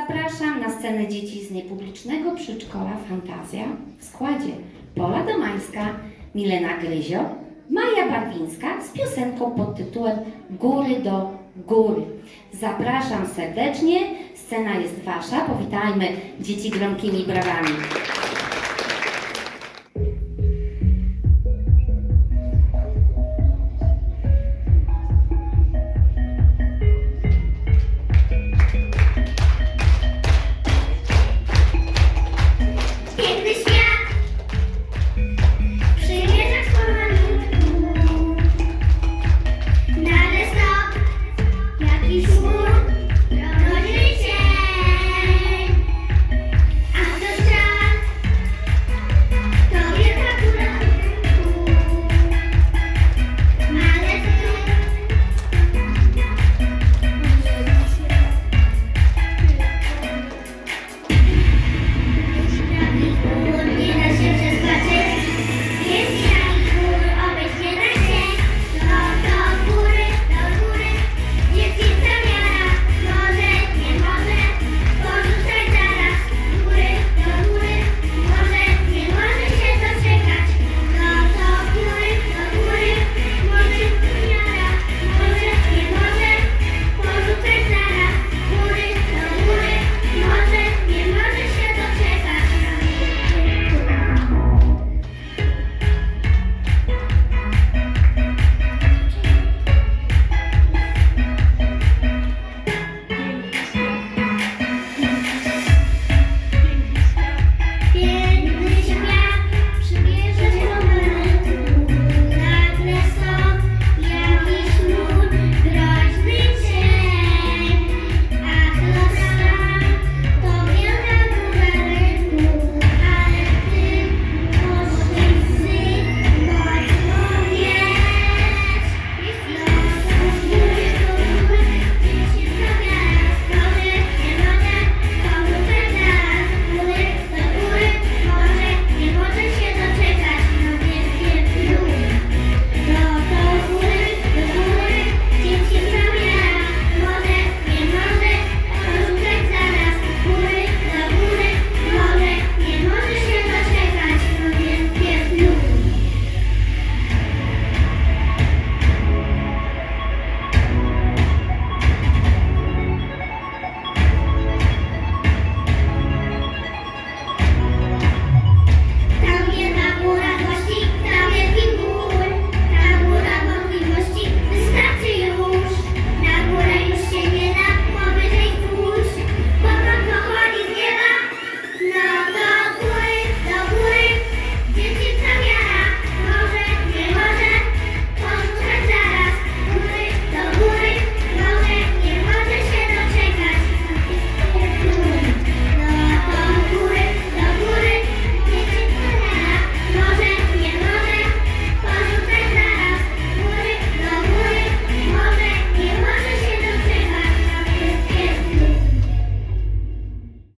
Zapraszam na scenę dzieci z niepublicznego przedszkola Fantazja w składzie Pola Domańska, Milena Gryzio, Maja Barwińska z piosenką pod tytułem Góry do góry. Zapraszam serdecznie, scena jest Wasza, powitajmy dzieci gromkimi brawami.